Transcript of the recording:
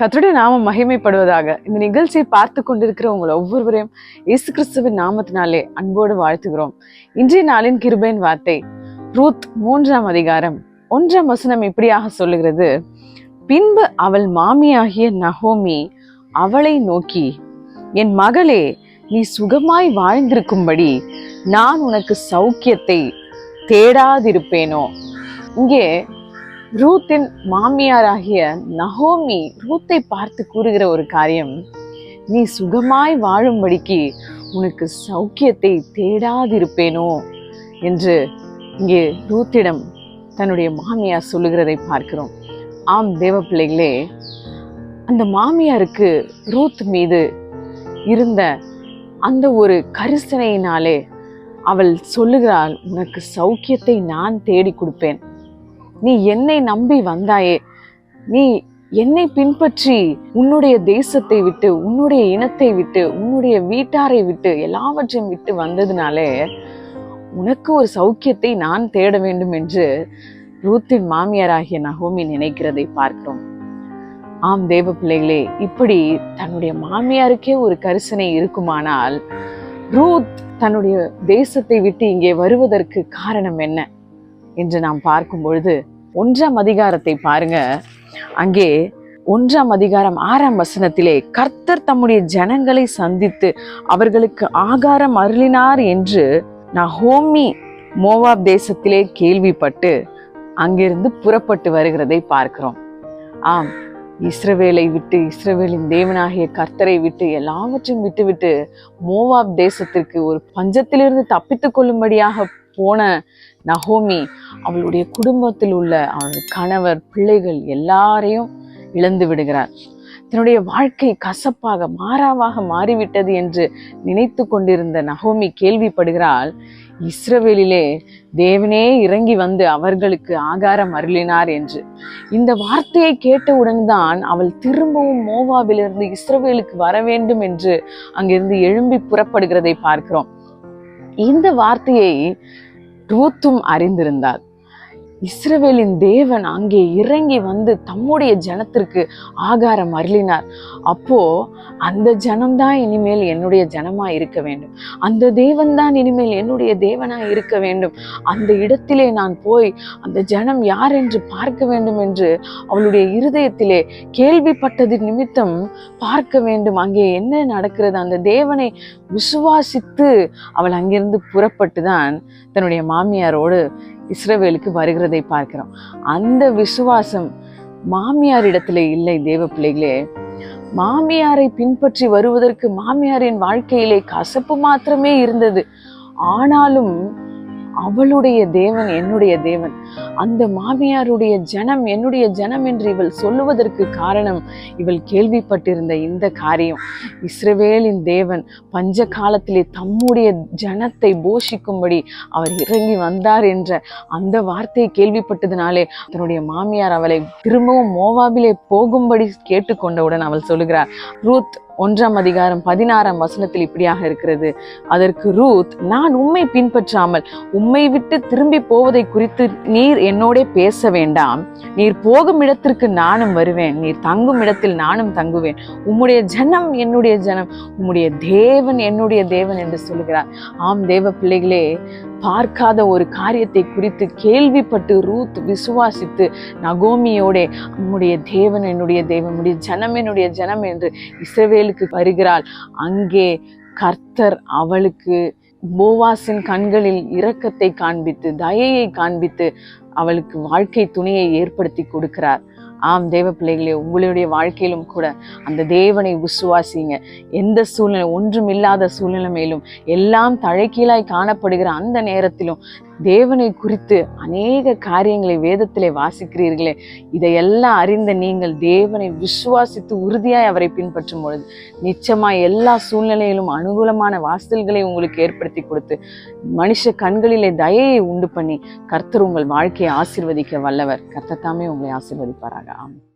கர்த்தருடைய நாமம் மகிமைப்படுவதாக இந்த நிகழ்ச்சியை பார்த்து கொண்டிருக்கிற உங்கள் ஒவ்வொருவரையும் இயேசு கிறிஸ்துவின் நாமத்தினாலே அன்போடு வாழ்த்துகிறோம். இன்றைய நாளின் கிருபையின் வார்த்தை ரூத் மூன்றாம் அதிகாரம் ஒன்றாம் வசனம் இப்படியாக சொல்லுகிறது? பின்பு அவள் மாமியாகிய நகோமி அவளை நோக்கி என் மகளே நீ சுகமாய் வாழ்ந்திருக்கும்படி நான் உனக்கு சௌக்கியத்தை தேடாதிருப்பேனோ? இங்கே ரூத்தின் மாமியாராகிய நகோமி ரூத்தை பார்த்து கூறுகிற ஒரு காரியம் நீ சுகமாய் வாழும்படிக்கு உனக்கு சௌக்கியத்தை தேடாதிருப்பேனோ? என்று இங்கே ரூத்திடம் தன்னுடைய மாமியார் சொல்லுகிறதை பார்க்கிறோம். ஆம் தேவ பிள்ளைகளே அந்த மாமியாருக்கு ரூத் மீது இருந்த அந்த ஒரு கரிசனையினாலே அவள் சொல்லுகிறாள் உனக்கு சௌக்கியத்தை நான் தேடி கொடுப்பேன். நீ என்னை நம்பி வந்தாயே. நீ என்னை பின்பற்றி உன்னுடைய தேசத்தை விட்டு உன்னுடைய இனத்தை விட்டு உன்னுடைய வீட்டாரை விட்டு எல்லாவற்றையும் விட்டு வந்ததுனாலே உனக்கு ஒரு சௌக்கியத்தை நான் தேட வேண்டும் என்று ரூத்தின் மாமியாராகிய நகோமி நினைக்கிறதை பார்க்கிறோம். ஆம் தேவ பிள்ளைகளே இப்படி தன்னுடைய மாமியாருக்கே ஒரு கரிசனை இருக்குமானால் ரூத் தன்னுடைய தேசத்தை விட்டு இங்கே வருவதற்கு காரணம் என்ன? என்று நாம் பார்க்கும் பொழுது ஒன்றாம் அதிகாரத்தை பாருங்க. அங்கே ஒன்றாம் அதிகாரம் ஆறாம் வசனத்திலே கர்த்தர் தம்முடைய ஜனங்களை சந்தித்து அவர்களுக்கு ஆகாரம் அருளினார் என்று நான் ஹோமி மோவாப் தேசத்திலே கேள்விப்பட்டு அங்கிருந்து புறப்பட்டு வருகிறதை பார்க்கிறோம். ஆம் இஸ்ரவேலை விட்டு இஸ்ரவேலின் தேவனாகிய கர்த்தரை விட்டு எல்லாவற்றையும் விட்டுவிட்டு மோவாப் தேசத்திற்கு ஒரு பஞ்சத்திலிருந்து தப்பித்து கொள்ளும்படியாக போன நகோமி அவளுடைய குடும்பத்தில் உள்ள அவளுடைய கணவர் பிள்ளைகள் எல்லாரையும் இழந்து விடுகிறார். தன்னுடைய வாழ்க்கை கசப்பாக மாறாவாக மாறிவிட்டது என்று நினைத்து கொண்டிருந்த நகோமி கேள்விப்படுகிறாள். இஸ்ரவேலிலே தேவனே இறங்கி வந்து அவர்களுக்கு ஆகாரம் அருளினார் என்று. இந்த வார்த்தையை கேட்டவுடன் தான் அவள் திரும்பவும் மோவாவிலிருந்து இஸ்ரவேலுக்கு வர வேண்டும் என்று அங்கிருந்து எழும்பி புறப்படுகிறதை பார்க்கிறோம். இந்த வார்த்தையை ரூத்தும் அறிந்திருந்தாள் இஸ்ரவேலின் தேவன் அங்கே இறங்கி வந்து தம்முடைய ஜனத்திற்கு ஆகாரம் அருளினார். அப்போ அந்த ஜனம்தான் இனிமேல் என்னுடைய ஜனமா இருக்க வேண்டும். அந்த தேவன் தான் இனிமேல் என்னுடைய தேவனா இருக்க வேண்டும். அந்த இடத்திலே நான் போய் அந்த ஜனம் யார் என்று பார்க்க வேண்டும் என்று அவளுடைய இருதயத்திலே கேள்விப்பட்டது நிமித்தம் பார்க்க வேண்டும். அங்கே என்ன நடக்கிறது? அந்த தேவனை விசுவாசித்து அவள் அங்கிருந்து புறப்பட்டு தான் தன்னுடைய மாமியாரோடு இஸ்ரவேலுக்கு வருகிறதை பார்க்கிறோம். அந்த விசுவாசம் மாமியார் இடத்துல இல்லை தேவ பிள்ளைகளே. மாமியாரை பின்பற்றி வருவதற்கு மாமியாரின் வாழ்க்கையிலே கசப்பு மாத்திரமே இருந்தது. ஆனாலும் அவளுடைய தேவன் என்னுடைய தேவன். அந்த மாமியாருடைய ஜனம் என்னுடைய ஜனம் என்று இவள் சொல்லுவதற்கு காரணம் இவள் கேள்விப்பட்டிருந்த இந்த காரியம். இஸ்ரவேலின் தேவன் பஞ்ச காலத்திலே தம்முடைய ஜனத்தை போஷிக்கும்படி அவர் இறங்கி வந்தார் என்ற அந்த வார்த்தையை கேள்விப்பட்டதுனாலே தன்னுடைய மாமியார் அவளை திரும்பவும் மோவாபிலே போகும்படி கேட்டுக்கொண்டவுடன் அவள் சொல்லுகிறார். ரூத் ஒன்றாம் அதிகாரம் பதினாறாம் வசனத்தில் இப்படியாக இருக்கிறது. அதற்கு ரூத் நான் உம்மை பின்பற்றாமல் உம்மை விட்டு திரும்பி போவதை குறித்து நீர் என்னோட பேச வேண்டாம். நீர் போகும் இடத்திற்கு நானும் வருவேன். நீர் தங்கும் இடத்தில் நானும் தங்குவேன். உம்முடைய ஜனம் என்னுடைய ஜனம். உம்முடைய தேவன் என்னுடைய தேவன் என்று சொல்லுகிறார். ஆம் தேவ பிள்ளைகளே பார்க்காத ஒரு காரியத்தை குறித்து கேள்விப்பட்டு ரூத் விசுவாசித்து நகோமியோடே நம்முடைய தேவன் என்னுடைய தேவன் என்னுடைய ஜனம் என்னுடைய ஜனம் என்று இஸ்ரவேலுக்கு வருகிறாள். அங்கே கர்த்தர் அவளுக்கு போவாசின் கண்களில் இரக்கத்தை காண்பித்து தயையை காண்பித்து அவளுக்கு வாழ்க்கை துணையை ஏற்படுத்தி கொடுக்கிறார். ஆம் தேவ பிள்ளைகளே உங்களுடைய வாழ்க்கையிலும் கூட அந்த தேவனை விசுவாசிங்க. எந்த சூழ்நிலை ஒன்றும் இல்லாத மேலும் எல்லாம் தழைக்கீழாய் காணப்படுகிற அந்த நேரத்திலும் தேவனை குறித்து அநேக காரியங்களை வேதத்திலே வாசிக்கிறீர்களே. இதையெல்லாம் அறிந்த நீங்கள் தேவனை விசுவாசித்து உறுதியாய் அவரை பின்பற்றும் பொழுது நிச்சயமாய் எல்லா சூழ்நிலையிலும் அனுகூலமான வாசல்களை உங்களுக்கு ஏற்படுத்தி கொடுத்து மனுஷ கண்களிலே தயையை உண்டு பண்ணி கர்த்தர் உங்கள் வாழ்க்கையை ஆசிர்வதிக்க வல்லவர். கர்த்தத்தாமே உங்களை ஆசீர்வதிப்பாராக. ஆமாம்